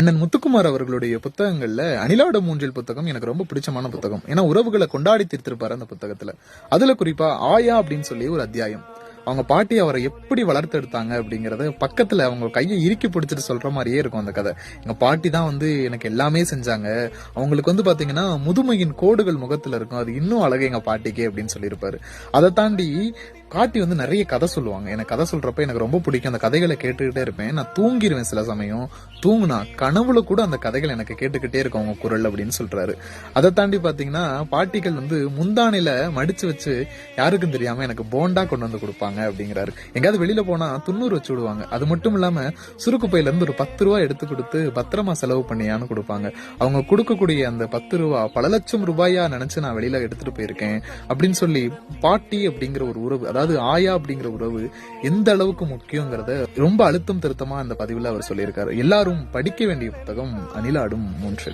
அண்ணன் முத்துக்குமார் அவர்களுடைய புத்தகங்கள்ல அணிலாட மூன்றில் புத்தகம் எனக்கு ரொம்ப பிடிச்சமான புத்தகம். ஏன்னா உறவுகளை கொண்டாடி தீர்த்திருப்பாரு அந்த புத்தகத்துல. அதுல குறிப்பா ஆயா அப்படின்னு சொல்லி ஒரு அத்தியாயம். அவங்க பாட்டி அவரை எப்படி வளர்த்தெடுத்தாங்க அப்படிங்கறத பக்கத்துல அவங்க கையை இறுக்கி பிடிச்சிட்டு சொல்ற மாதிரியே இருக்கும் அந்த கதை. எங்க பாட்டி தான் வந்து எனக்கு எல்லாமே செஞ்சாங்க. அவங்களுக்கு வந்து பாத்தீங்கன்னா முதுமையின் கோடுகள் முகத்துல இருக்கும். அது இன்னும் அழகு எங்க பாட்டிக்கே அப்படின்னு சொல்லியிருப்பாரு. அதை தாண்டி பாட்டி வந்து நிறைய கதை சொல்லுவாங்க. எனக்கு கதை சொல்றப்ப எனக்கு ரொம்ப பிடிக்கும். அந்த கதைகளை கேட்டுக்கிட்டே இருப்பேன். நான் தூங்கிடுவேன் சில சமயம். தூங்குனா கனவுல கூட அந்த கதைகள் எனக்கு கேட்டுக்கிட்டே இருக்கும். அவங்க குரல் அப்படின்னு சொல்றாரு. அதை தாண்டி பாத்தீங்கன்னா பாட்டிகள் வந்து முந்தானையில மடிச்சு வச்சு யாருக்கும் தெரியாம எனக்கு போண்டா கொண்டு வந்து கொடுப்பாங்க அப்படிங்கிறாரு. எங்கேயாவது வெளியில போனா துண்ணூறு வச்சு விடுவாங்க. அது மட்டும் இல்லாம சுருக்கு பையில இருந்து ஒரு பத்து ரூபா எடுத்து கொடுத்து பத்திரமா செலவு பண்ணியான்னு கொடுப்பாங்க. அவங்க கொடுக்கக்கூடிய அந்த பத்து ரூபா பல லட்சம் ரூபாயா நினைச்சு நான் வெளியில எடுத்துட்டு போயிருக்கேன் அப்படின்னு சொல்லி பாட்டி அப்படிங்கிற ஒரு உறவு அதாவது ஆயா அப்படிங்கிற உறவு எந்த அளவுக்கு முக்கியங்கிறத ரொம்ப அழுத்தம் திருத்தமா அந்த பதிவில் அவர் சொல்லியிருக்காரு. எல்லாரும் படிக்க வேண்டிய புத்தகம் அணிலாடும் மூன்று